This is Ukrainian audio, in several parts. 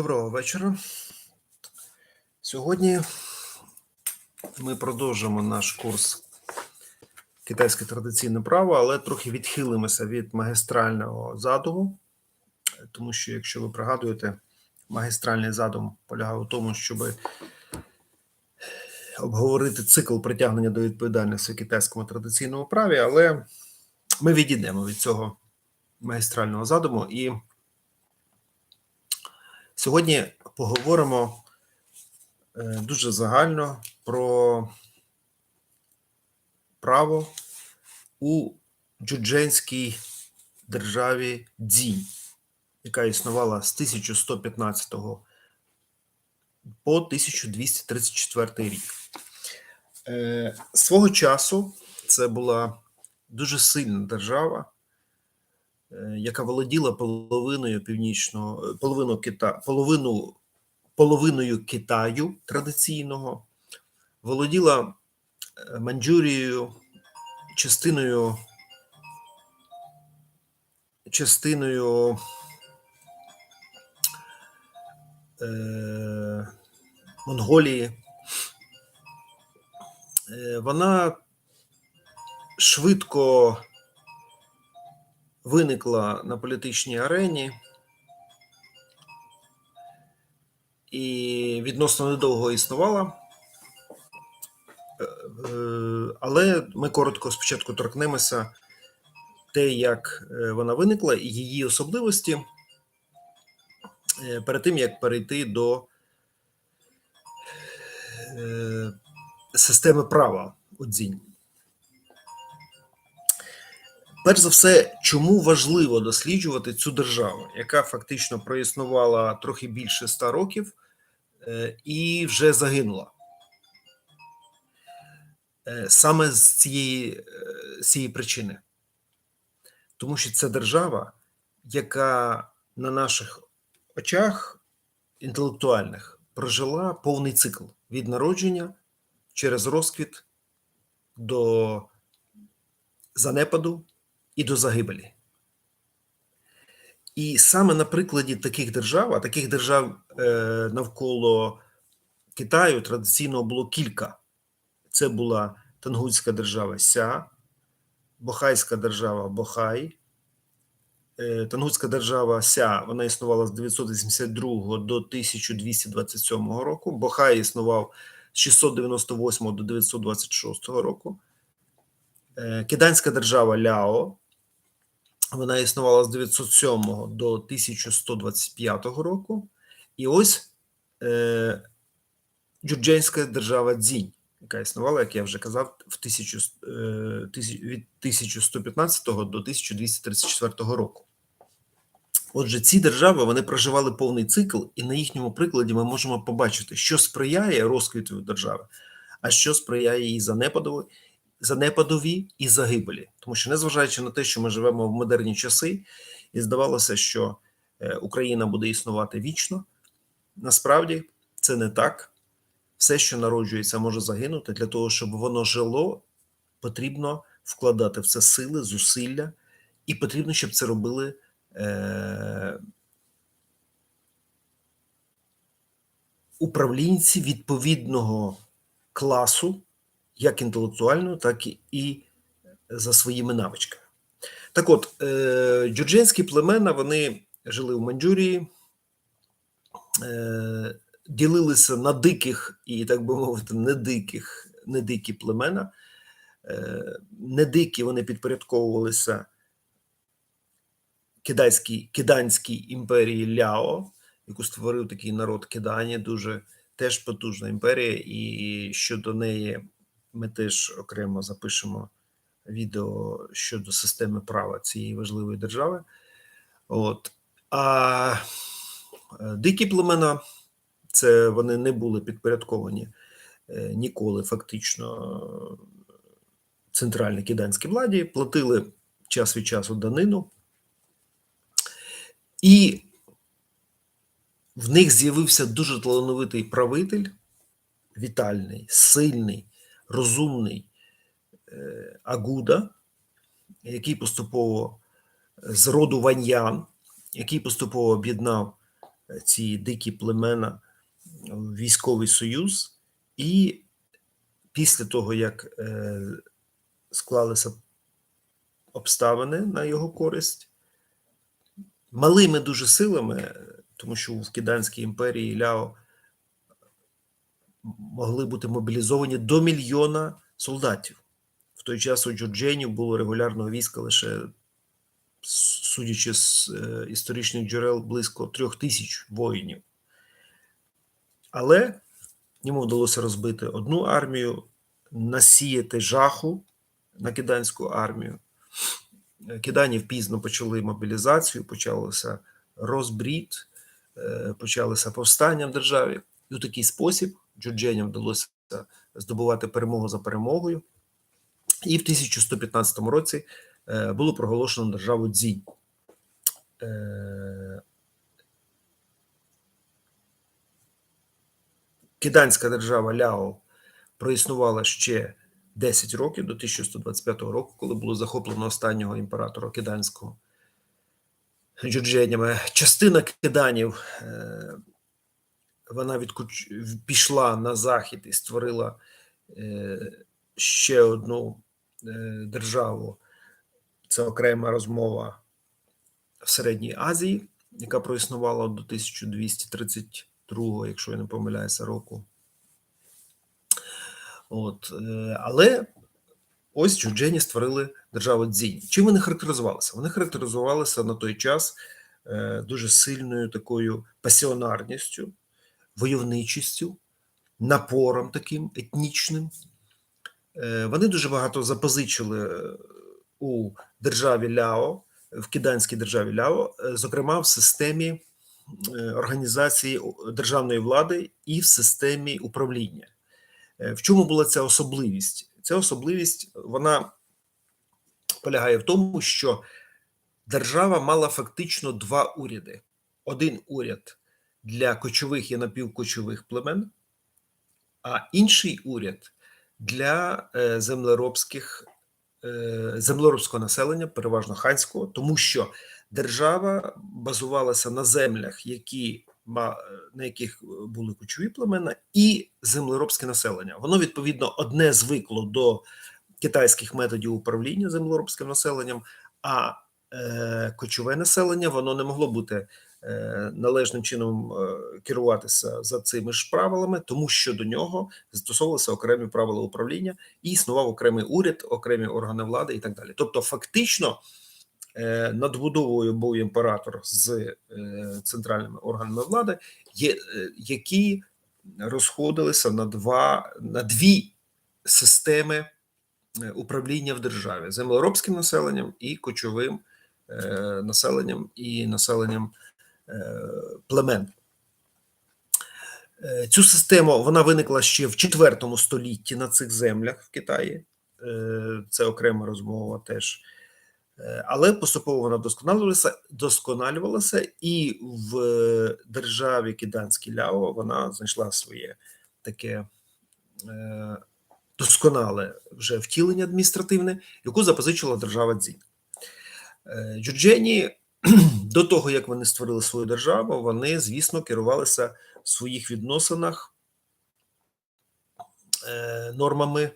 Доброго вечора. Сьогодні ми продовжимо наш курс китайське традиційне право, але трохи відхилимося від магістрального задуму, тому що, якщо ви пригадуєте, магістральний задум полягав у тому, щоб обговорити цикл притягнення до відповідальності в китайському традиційному праві, але ми відійдемо від цього магістрального задуму і Сьогодні поговоримо е, дуже загально про право у джудженській державі Дзінь, яка існувала з 1115 по 1234 рік. Е, Свого часу це була дуже сильна держава яка володіла половиною північного половину Кита, половину, половиною Китаю традиційного, володіла е, Маньчжурією, частиною частиною е, Монголії. Е, Вона швидко виникла на політичній арені і відносно недовго існувала. Е, е, Але ми коротко спочатку торкнемося те, як е, вона виникла, і її особливості перед тим, як перейти до системи права у дзінь. Перш за все, чому важливо досліджувати цю державу, яка фактично проіснувала трохи більше ста років е, і вже загинула. Е, Саме з цієї, е, з цієї причини. Тому що це держава, яка на наших очах інтелектуальних прожила повний цикл від народження через розквіт до занепаду і до загибелі. І саме на прикладі таких держав, а таких держав е, навколо Китаю традиційно було кілька. Це була Тангутська держава Ся, Бохайська держава Бохай. Е, Тангутська держава Ся вона існувала з 982 до 1227 року. Бохай існував з 698 до 926 року. Е, Киданська держава Ляо вона існувала з 907 до 1125 року. І ось е, Джурдженська держава Дзінь, яка існувала, як я вже казав, в 1000, е, від 1115 до 1234 року. Отже, ці держави вони проживали повний цикл, і на їхньому прикладі ми можемо побачити, що сприяє розквіту держави, а що сприяє її занепадові, занепадові і загибелі. Тому що, незважаючи на те, що ми живемо в модерні часи, і здавалося, що е, Україна буде існувати вічно, насправді це не так. Все, що народжується, може загинути. Для того, щоб воно жило, потрібно вкладати в це сили, зусилля, і потрібно, щоб це робили. Е, управлінці відповідного класу, як інтелектуального, так і за своїми навичками. Так от, е, джурдженські племена вони жили в Маньчжурії, е, ділилися на диких і, так би мовити, не диких, не дикі племена. Е, не дикі вони підпорядковувалися китайській киданській імперії Ляо, яку створив такий народ Кидані, дуже теж потужна імперія, і щодо неї ми теж окремо запишемо відео щодо системи права цієї важливої держави. От. А е, дикі племена це вони не були підпорядковані е, ніколи, фактично, центральній киданській владі, платили час від часу данину. І в них з'явився дуже талановитий правитель, вітальний, сильний, розумний е, Агуда, який поступово з роду Ваньян, який поступово об'єднав е, ці дикі племена в військовий союз, і після того, як е, склалися обставини на його користь, малими дуже силами, тому що в Киданській імперії Ляо могли бути мобілізовані до мільйона солдатів. В той час у Джорджені було регулярного війська лише, судячи з е, історичних джерел, близько трьох тисяч воїнів. Але йому вдалося розбити одну армію, насіяти жаху на киданську армію. Киданів пізно почали мобілізацію, почалося розбрід, е, почалося повстання в державі. І у такий спосіб Джордженям вдалося здобувати перемогу за перемогою. І в 1115 році е, було проголошено державу Дзінь. Е, Киданська держава Ляо проіснувала ще 10 років до 1125 року, коли було захоплено останнього імператора Киданського джурдженями. Частина киданів е, вона відкуч... пішла на захід і створила е, ще одну е, державу. Це окрема розмова в Середній Азії, яка проіснувала до 1232, якщо я не помиляюся, року. От, е, але ось Джуджені створили державу Дзінь. Чим вони характеризувалися? Вони характеризувалися на той час е, дуже сильною такою пасіонарністю, войовничістю, напором таким етнічним. Е, Вони дуже багато запозичили у державі Ляо, в Киданській державі Ляо, е, зокрема в системі е, організації державної влади і в системі управління. Е, В чому була ця особливість? Ця особливість вона полягає в тому, що держава мала фактично два уряди: один уряд для кочових і напівкочових племен, а інший уряд для е, землеробських е, землеробського населення, переважно ханського, тому що держава базувалася на землях, які на яких були кочові племена, і землеробське населення. Воно відповідно одне звикло до китайських методів управління землеробським населенням, а е, кочове населення воно не могло бути належним чином е, керуватися за цими ж правилами, тому що до нього застосовувалися окремі правила управління і існував окремий уряд, окремі органи влади і так далі. Тобто, фактично. Е, надбудовою був імператор з е, центральними органами влади, е, які розходилися на два на дві системи управління в державі: землеробським населенням і кочовим населенням і населенням племен. Цю систему вона виникла ще в IV столітті на цих землях в Китаї. Це окрема розмова теж. Але поступово вона досконалювалася, досконалювалася, і в державі Киданській Ляо вона знайшла своє таке е, досконале вже втілення адміністративне, яку запозичила держава Дзінь. Е, Джурджені до того, як вони створили свою державу, вони, звісно, керувалися в своїх відносинах е, нормами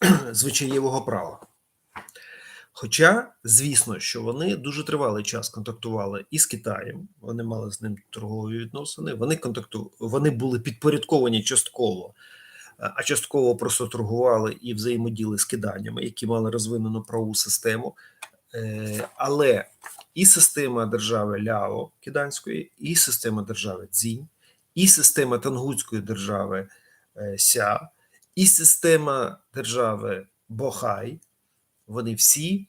звичаєвого права. Хоча, звісно, що вони дуже тривалий час контактували із Китаєм, вони мали з ним торгові відносини, вони контакту... вони були підпорядковані частково, а частково просто торгували і взаємоділи з киданнями, які мали розвинену правову систему. Е, але і система держави Ляо Киданської, і система держави Цзінь, і система Тангутської держави е, Ся і система держави Бохай, вони всі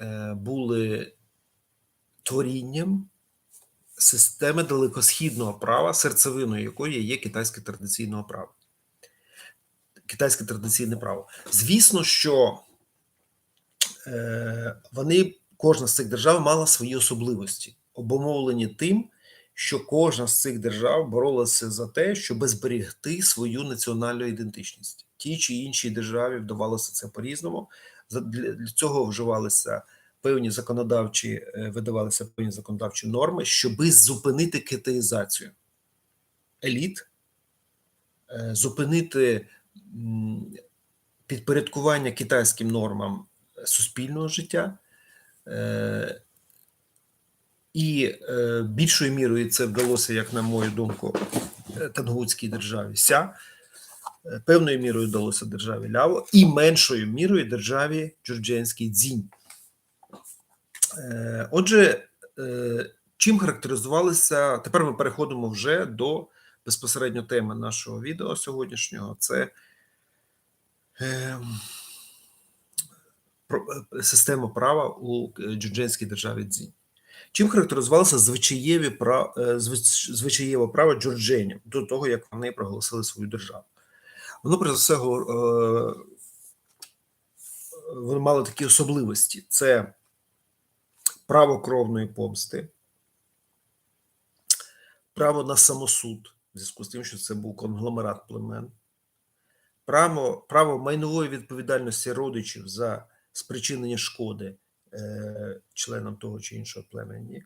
е, були творінням системи далекосхідного права, серцевиною якої є китайське традиційне право. Китайське традиційне право. Звісно, що е, вони, кожна з цих держав мала свої особливості, обумовлені тим що кожна з цих держав боролася за те, щоб зберегти свою національну ідентичність. Ті чи іншій державі вдавалося це по-різному. Для цього вживалися певні законодавчі е, видавалися певні законодавчі норми, щоби зупинити китаїзацію еліт, е, зупинити підпорядкування китайським нормам суспільного життя. Е, І е, більшою мірою це вдалося, як на мою думку, е, Тангутській державі Ся, певною мірою вдалося державі Ляво, і меншою мірою державі Джурдженській Дзінь. Отже, чим характеризувалися, тепер ми переходимо вже до безпосередньо теми нашого відео сьогоднішнього. Це система права у е, державі Дзінь. Чим характеризувалося звичаєві прав, е, звичаєве право джордженів до того, як вони проголосили свою державу? Воно про все е, воно мало такі особливості: це право кровної помсти, право на самосуд, в зв'язку з тим, що це був конгломерат племен, право, право майнової відповідальності родичів за спричинення шкоди е, членам того чи іншого племені,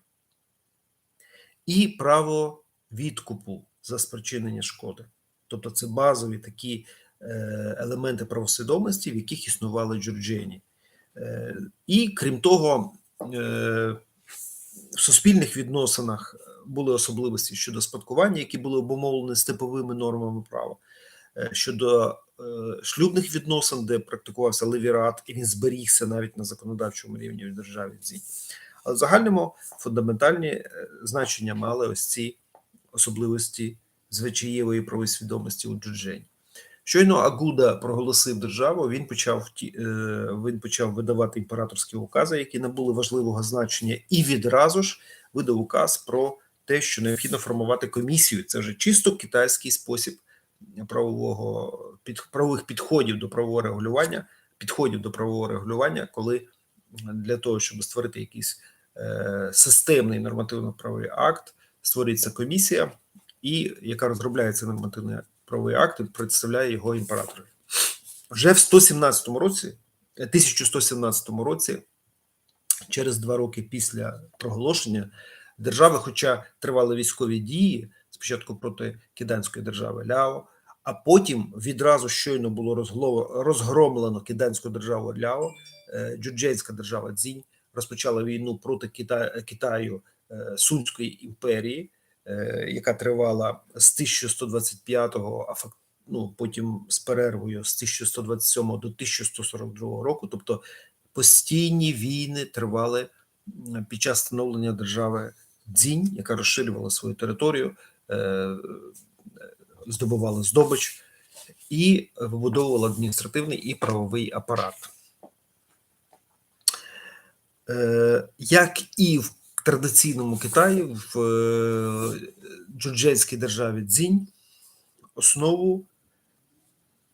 і право відкупу за спричинення шкоди. Тобто це базові такі е, елементи правосвідомості, в яких існували джурджені. Е, і крім того, е, в суспільних відносинах були особливості щодо спадкування, які були обумовлені степовими нормами права. Щодо шлюбних відносин, де практикувався левірат, і він зберігся навіть на законодавчому рівні в державі. Але в загальному фундаментальні е, значення мали ось ці особливості звичаєвої правої свідомості у Джуджені. Щойно Агуда проголосив державу, він почав е, він почав видавати імператорські укази, які набули важливого значення, і відразу ж видав указ про те, що необхідно формувати комісію. Це вже чисто китайський спосіб правового під правових підходів до правового регулювання, підходів до правового регулювання, коли для того, щоб створити якийсь е, системний нормативно-правовий акт, створюється комісія, і яка розробляє цей нормативний правовий акт і представляє його імператору. Вже в 117 році, е, 1117 році, через два роки після проголошення держави, хоча тривали військові дії спочатку проти киданської держави Ляо, а потім відразу щойно було розгромлено киданську державу Ляо, е, джурдженська держава Цзінь розпочала війну проти Кита- Китаю е, Сунської імперії, е, яка тривала з 1125-го, а ну, потім з перервою з 1127 до 1142 року. Тобто постійні війни тривали під час становлення держави Дзінь, яка розширювала свою територію, здобувала здобич і вибудовувала адміністративний і правовий апарат. Е, Як і в традиційному Китаї, в е, державі Дзінь, основу,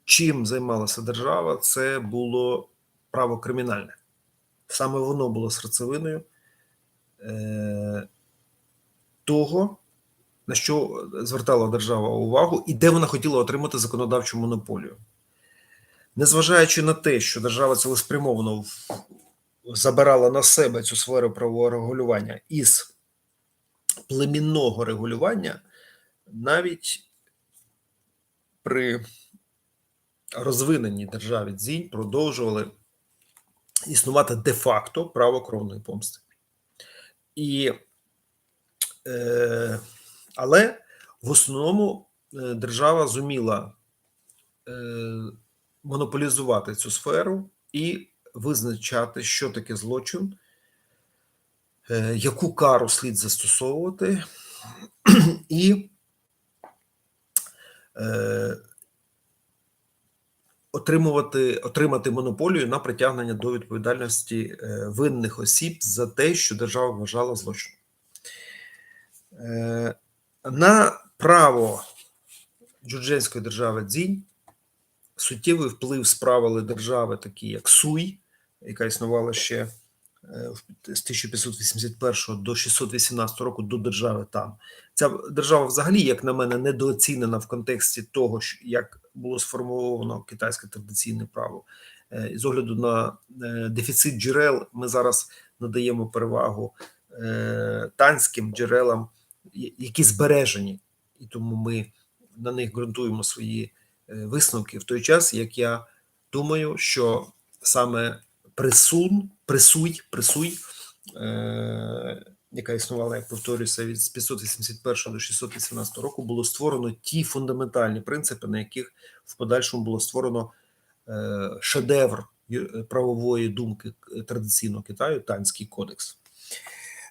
чим займалася держава, це було право кримінальне. Саме воно було серцевиною е, того, на що звертала держава увагу, і де вона хотіла отримати законодавчу монополію. Незважаючи на те, що держава цілеспрямовано забирала на себе цю сферу правового регулювання із племінного регулювання, навіть при розвиненій державі Дзінь продовжували існувати де-факто право кровної помсти. І, е, але в основному е, держава зуміла е, монополізувати цю сферу і визначати, що таке злочин, е, яку кару слід застосовувати, і отримувати, отримати монополію на притягнення до відповідальності винних осіб за те, що держава вважала злочином. На право джурдженської держави Дзінь суттєвий вплив справили держави, такі як Суй, яка існувала ще е, з 1581 до 618 року до держави там. Ця держава, взагалі, як на мене, недооцінена в контексті того, як було сформовано китайське традиційне право. Е, З огляду на е, дефіцит джерел, ми зараз надаємо перевагу танським джерелам, які збережені, і тому ми на них ґрунтуємо свої е, висновки в той час, як я думаю, що саме присун, присуй, присуй, е, яка існувала, як повторюся, від з 581 до 618 року, було створено ті фундаментальні принципи, на яких в подальшому було створено е, шедевр правової думки традиційного Китаю Танський кодекс.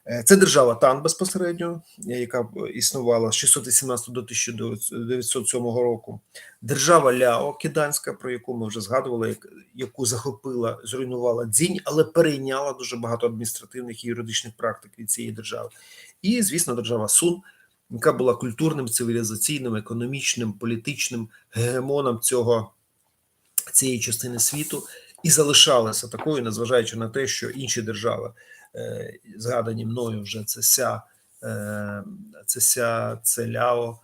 Е, Це держава Тан безпосередньо, е, яка існувала з 618 до 1907 року. Держава Ляо Киданська, про яку ми вже згадували, як- яку захопила, зруйнувала дзінь, але перейняла дуже багато адміністративних і юридичних практик від цієї держави. І, звісно, держава Сун, яка була культурним, цивілізаційним, економічним, політичним гегемоном цього цієї частини світу і залишалася такою, незважаючи на те, що інші держави, е, згадані мною вже це ся, е, це ся, це Ляо,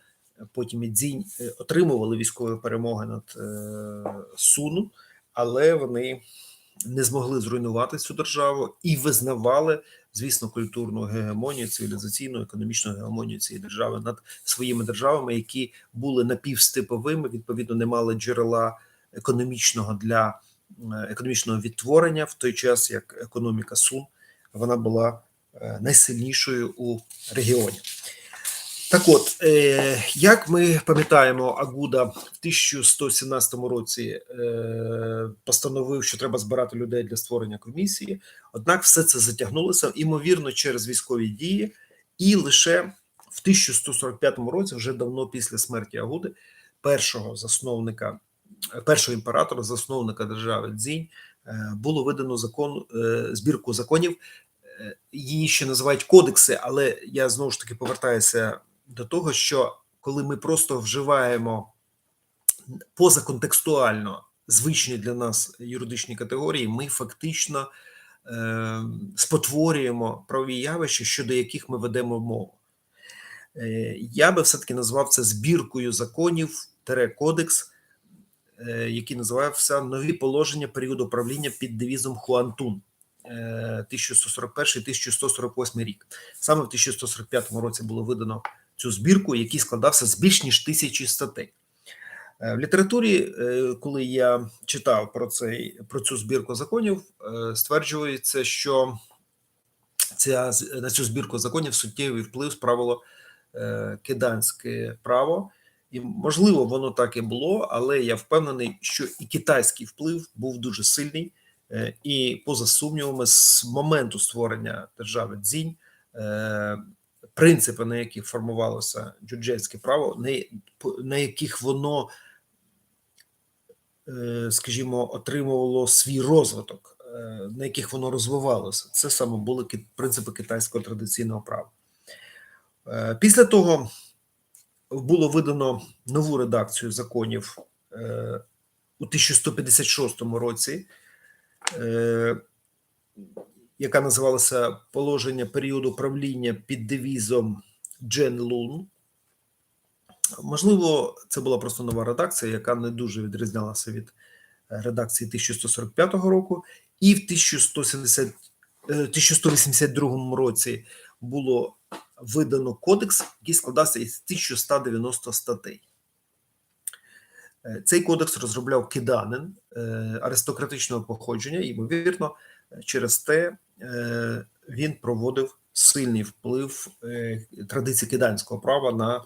потім і Дзінь, е, отримували військові перемоги над е, Суну, але вони не змогли зруйнувати цю державу і визнавали, звісно, культурну гегемонію, цивілізаційну, економічну гегемонію цієї держави над своїми державами, які були напівстеповими, відповідно, не мали джерела економічного для е, економічного відтворення в той час, як економіка Сун вона була е, найсильнішою у регіоні. Так от, е, як ми пам'ятаємо, Агуда в 1117 році е, постановив, що треба збирати людей для створення комісії. Однак все це затягнулося, ймовірно, через військові дії, і лише в 1145 році, вже давно після смерті Агуди, першого засновника, першого імператора, засновника держави Дзінь, було видано закон, збірку законів. Її ще називають кодекси, але я знову ж таки повертаюся до того, що коли ми просто вживаємо позаконтекстуально звичні для нас юридичні категорії, ми фактично е, спотворюємо правові явища, щодо яких ми ведемо мову. Е, я би все-таки назвав це збіркою законів кодекс, е, який називався Нові положення періоду правління під девізом Хуантун. Е, 1141-1148 рік. Саме в 1145 році було видано цю збірку, який складався з більш ніж тисячі статей. Е, В літературі, е, коли я читав про цей про цю збірку законів, е, стверджується, що ця на цю збірку законів суттєвий вплив справило киданське право, і можливо, воно так і було, але я впевнений, що і китайський вплив був дуже сильний, і поза сумнівами, з моменту створення держави Дзінь. е, Принципи, на яких формувалося джуджетське право, на, яких воно е, скажімо, отримувало свій розвиток, е, на яких воно розвивалося. Це саме були принципи китайського традиційного права. Е, Після того було видано нову редакцію законів е, у 1156 році, е, яка називалася Положення періоду правління під девізом Джен Лун. Можливо, це була просто нова редакція, яка не дуже відрізнялася від е, редакції 1145 року, і в 1170, е, 1182 році було видано кодекс, який складався із 1190 статей. Е, Цей кодекс розробляв киданин е, аристократичного походження, ймовірно, через те е, він проводив сильний вплив е, традиції киданського права на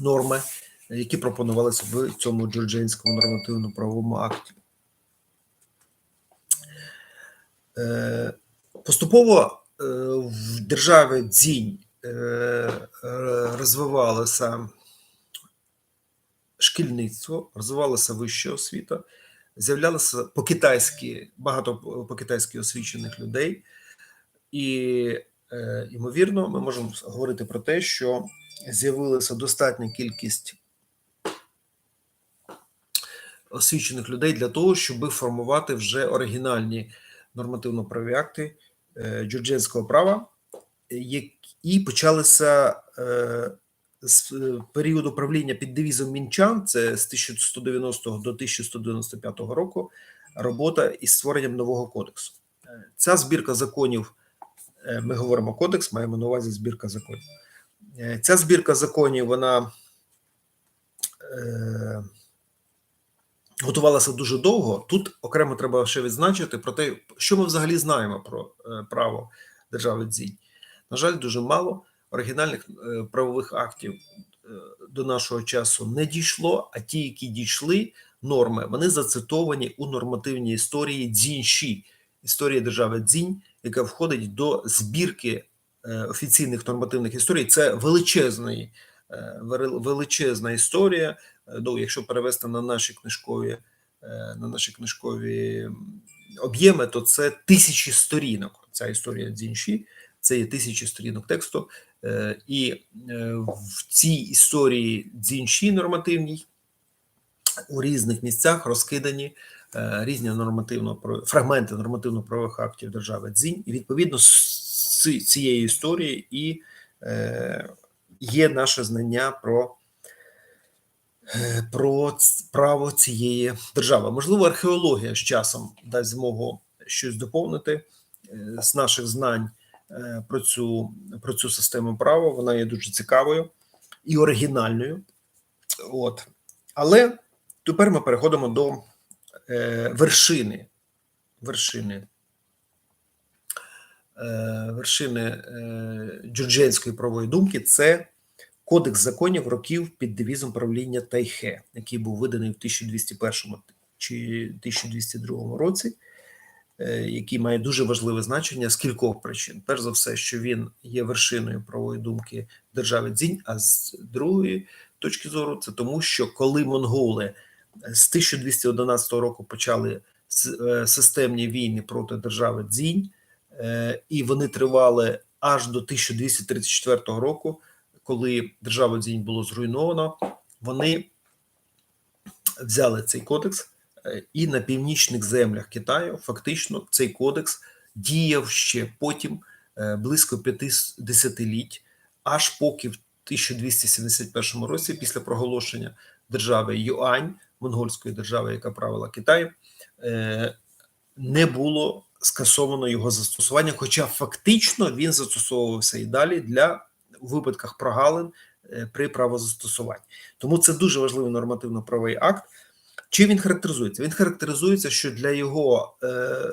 норми, які пропонувалися в цьому джорджинському нормативно-правовому акті. Е, Поступово е, в державі Дзінь е, е, розвивалося шкільництво, розвивалася вища освіта, з'являлося по-китайськи багато по-китайськи освічених людей, і, е, ймовірно, ми можемо говорити про те, що з'явилася достатня кількість освічених людей для того, щоб формувати вже оригінальні нормативно-праві акти е, джорджіанського права, які і почалися е, з е, періоду правління під девізом Мінчан, це з 1190 до 1195 року, робота із створенням нового кодексу. Е, ця збірка законів, е, ми говоримо кодекс, маємо на увазі збірка законів. Ця збірка законів, вона е, готувалася дуже довго. Тут окремо треба ще відзначити про те, що ми взагалі знаємо про право держави Дзінь. На жаль, дуже мало оригінальних е, правових актів е, до нашого часу не дійшло, а ті, які дійшли, норми, вони зацитовані у нормативній історії Дзіньші, історії держави Дзінь, яка входить до збірки е, офіційних нормативних історій. Це величезний, величезна історія. Ну, якщо перевести на наші книжкові, на наші книжкові об'єми, то це тисячі сторінок. Ця історія Дзіньші, це є тисячі сторінок тексту. Е, І е, в цій історії Дзіньші нормативній у різних місцях розкидані е, різні нормативно фрагменти нормативно-правових актів держави Дзінь, і відповідно з цієї історії і є наше знання про, про право цієї держави. Можливо, археологія з часом дасть змогу щось доповнити з наших знань про цю, про цю систему права. Вона є дуже цікавою і оригінальною. От. Але тепер ми переходимо до е, вершини. Вершини. Е, вершини е, джурдженської правової думки це Кодекс законів років під девізом правління Тайхе, який був виданий в 1201 чи 1202 році, е, який має дуже важливе значення з кількох причин. Перш за все, що він є вершиною правової думки держави Дзінь, а з другої точки зору, це тому, що коли монголи з 1211 року почали е, системні війни проти держави Дзінь, е, і вони тривали аж до 1234 року, коли держава Дзінь було зруйновано. Вони взяли цей кодекс, е, і на північних землях Китаю фактично цей кодекс діяв ще потім е, близько п'яти десятиліть, аж поки в 1271 році, після проголошення держави Юань, монгольської держави, яка правила Китаю, е, не було скасовано його застосування, хоча фактично він застосовувався і далі для у випадках прогалин е, при правозастосуванні. Тому це дуже важливий нормативно-правовий акт. Чим він характеризується? Він характеризується, що для його, е,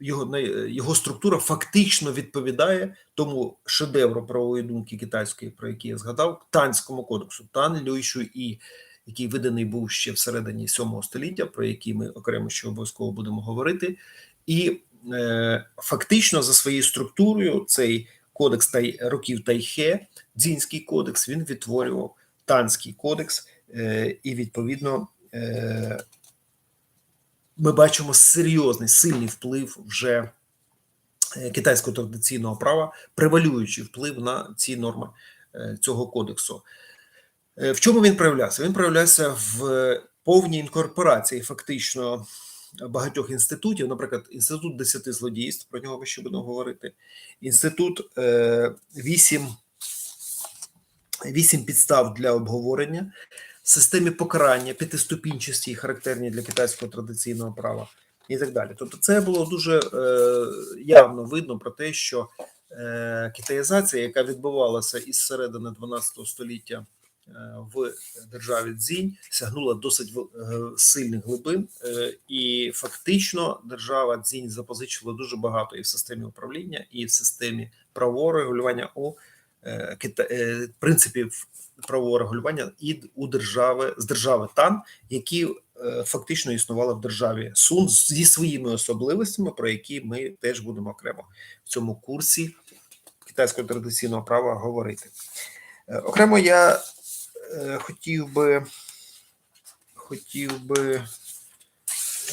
його, його структура фактично відповідає тому шедевру правової думки китайської, про який я згадав, Танському кодексу, Тан Люйшу І, який виданий був ще всередині 7 століття, про який ми окремо ще обов'язково будемо говорити. І е, фактично за своєю структурою цей кодекс тай, років Тайхе, Дзінський кодекс, він відтворював Танський кодекс, і відповідно е, ми бачимо серйозний сильний вплив вже е, китайського традиційного права, превалюючий вплив на ці норми е, цього кодексу. Е, В чому він проявлявся? Він проявлявся в повній інкорпорації фактично багатьох інститутів, наприклад, інститут десяти злодійств, про нього ми ще будемо говорити, інститут е, вісім, вісім підстав для обговорення, системі покарання, п'ятиступінчасті, характерні для китайського традиційного права і так далі. Тобто, це було дуже е, явно видно про те, що е, китаїзація, яка відбувалася із середини 12 століття е, в державі Дзінь, сягнула досить е, сильних глибин, е, і фактично держава Дзінь запозичила дуже багато і в системі управління, і в системі правового регулювання у принципів правового регулювання і у держави з держави Тан, які е, фактично існували в державі Сун зі своїми особливостями, про які ми теж будемо окремо в цьому курсі китайського традиційного права говорити. Е, Окремо я е, хотів би хотів би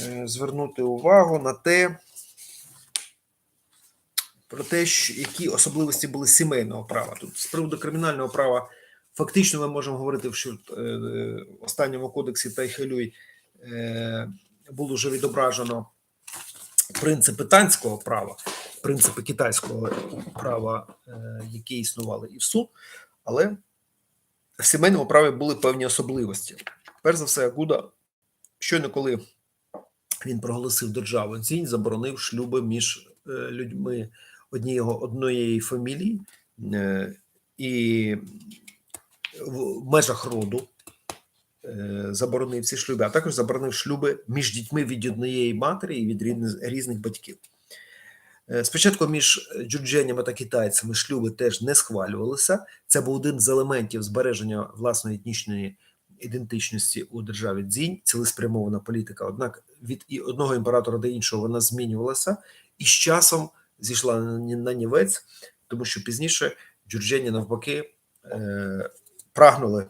е, звернути увагу на те, про те, які особливості були сімейного права. Тут з приводу кримінального права фактично ми можемо говорити, що в е, останньому кодексі Тайхелюй е, було вже відображено принципи танського права, принципи китайського права, е, які існували і в СУ, але в сімейному праві були певні особливості. Перш за все, Гуда, щойно коли він проголосив державу Дзінь, заборонив шлюби між людьми однієї, однієї фамілії е, і в межах роду е, заборонив ці шлюби, а також заборонив шлюби між дітьми від однієї матері і від різних, батьків. Е, Спочатку між джурдженями та китайцями шлюби теж не схвалювалися. Це був один з елементів збереження власної етнічної ідентичності у державі Дзінь, цілеспрямована політика. Однак від одного імператора до іншого вона змінювалася і з часом зійшла на ні- нівець, тому що пізніше джурджені навпаки е, прагнули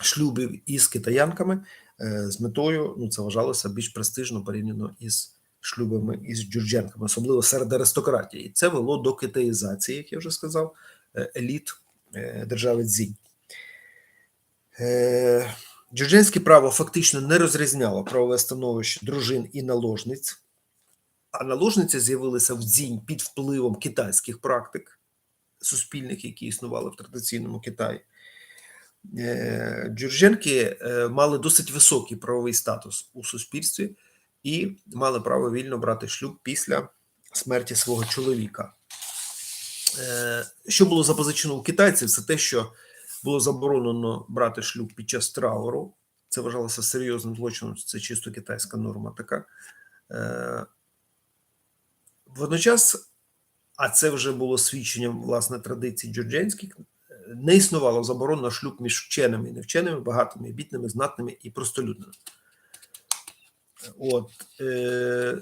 шлюбів із китаянками е, з метою, ну це вважалося більш престижно порівняно із шлюбами із джурдженками, особливо серед аристократії. І це вело до китаїзації, як я вже сказав, е, еліт держави Цзінь. Е, Джурдженське право фактично не розрізняло правове становище дружин і наложниць, а наложниці з'явилися в дзінь під впливом китайських практик суспільних, які існували в традиційному Китаї. Е, Джурдженки е, мали досить високий правовий статус у суспільстві і мали право вільно брати шлюб після смерті свого чоловіка. Е, Що було запозичено у китайців, це те, що було заборонено брати шлюб під час трауру. Це вважалося серйозним злочином, це чисто китайська норма така. Е, Водночас, а це вже було свідченням власне традицій джордженських, не існувало заборон на шлюб між вченими і невченими, багатими, і бідними, знатними і простолюдними. От, е,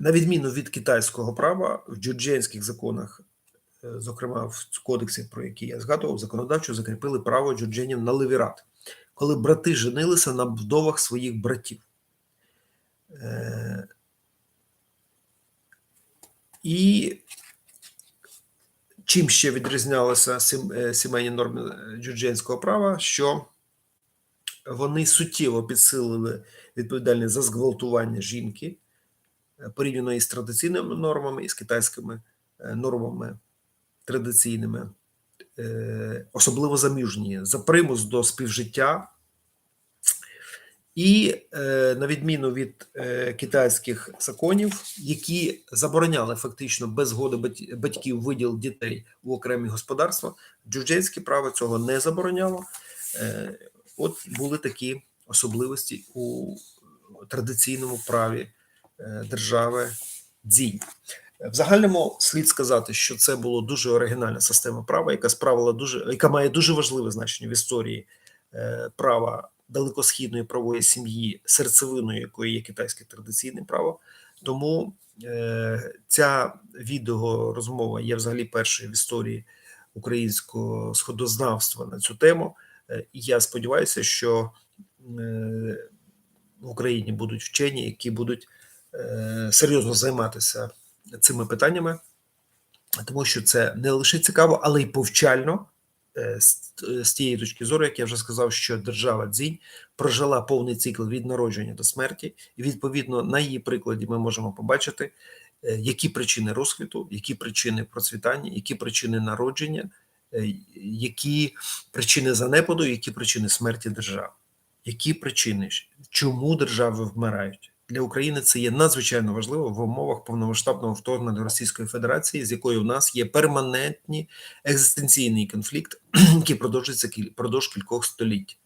на відміну від китайського права, в джурдженських законах, е, зокрема в кодексі, про який я згадував, законодавчо закріпили право джурдженів на левірат, коли брати женилися на вдовах своїх братів. Е, і чим ще відрізнялися е, сімейні норми е, джурдженського права, що вони суттєво підсилили відповідальність за зґвалтування жінки е, порівняно із традиційними нормами, із китайськими е, нормами традиційними, особливо заміжні, за примус до співжиття. І е, на відміну від е, китайських законів, які забороняли фактично без згоди батьків виділ дітей у окремі господарства, джурдженське право цього не забороняло. Е, от були такі особливості у традиційному праві держави Дзінь. В загальному слід сказати, що це була дуже оригінальна система права, яка справила дуже, яка має дуже важливе значення в історії права далекосхідної правової сім'ї, серцевиною якої є китайське традиційне право. Тому е, ця відеорозмова є взагалі першою в історії українського сходознавства на цю тему. Е, І я сподіваюся, що е, в Україні будуть вчені, які будуть е, серйозно займатися цими питаннями, тому що це не лише цікаво, але й повчально. Е, З, з тієї точки зору, як я вже сказав, що держава Дзінь прожила повний цикл від народження до смерті, і відповідно на її прикладі ми можемо побачити, е, які причини розквіту, які причини процвітання, які причини народження, е, які причини занепаду, які причини смерті держав, які причини, чому держави вмирають. Для України це є надзвичайно важливо в умовах повномасштабного вторгнення Російської Федерації, з якою в нас є перманентні екзистенційний конфлікт, який продовжується продовж кількох століть.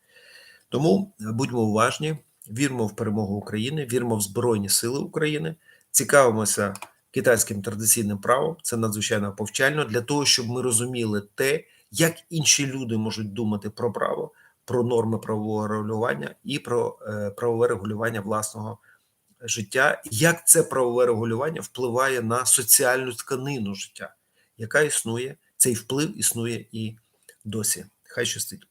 Тому е, будьмо уважні, віримо в перемогу України, віримо в Збройні Сили України, цікавимося китайським традиційним правом. Це надзвичайно повчально для того, щоб ми розуміли те, як інші люди можуть думати про право, про норми правового регулювання і про е, правове регулювання власного життя, як це правове регулювання впливає на соціальну тканину життя, яка існує, цей вплив існує і досі. Хай щастить.